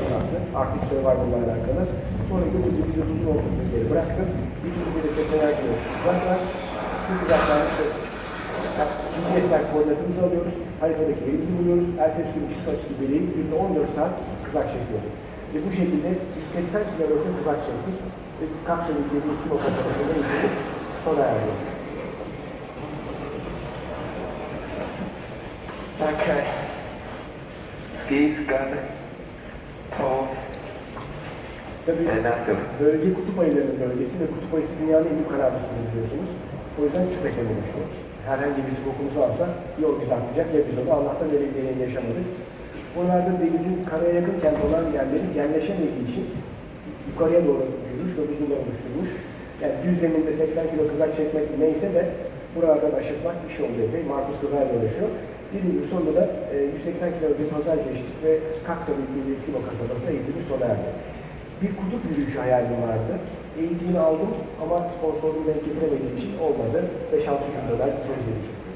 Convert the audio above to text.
anlattı. Arctic Survival'la alakalı. Sonra götürdü bizi buzun ortasına geri bıraktı. İkimizi de 80'er kilo uzak var. Bu uzaklar işte GPS'ler koordinatımızı alıyoruz. Haritadaki yerimizi buluyoruz. Ertesi gün kısa açısı belirleyip günde 14 saat kızak çekiyorduk. Ve bu şekilde 180 kilometre kızak çektik. Ve Kapsül'ün dediği Simo kasabasında eğitimimiz sona erdi. Okay. Skis, gun, Tabii nasıl? bölge kutup ayılarının bölgesi ve kutup ayısı dünyanın en büyük karabüsüdür biliyorsunuz. O yüzden tüfekle oluşuyoruz. Herhangi birisi kokumuzu alsa yol bizi atlayacak ya biz onu Allah'tan öyle bir deneyim yaşamadık. Buralarda denizin karaya yakınken olan yerleri genleşemediği için yukarıya doğru büyümüş ve buzullar oluşturmuş. Yani düz zeminde 80 kilo kızak çekmek neyse de buralardan aşırtmak iş oldu epey. Markus Kızay'la uğraşıyor. Dediğim gibi sonunda da e, 180 kilometre pazar geçtik ve Kakta Bildiği Eskimo kasabası eğitimi sona erdi. Bir kutup yürüyüşü hayalim vardı. Eğitimini aldım ama sponsorluğu denk getiremediğim için olmadı. 5-6 gün dolar proje yürüyüşü.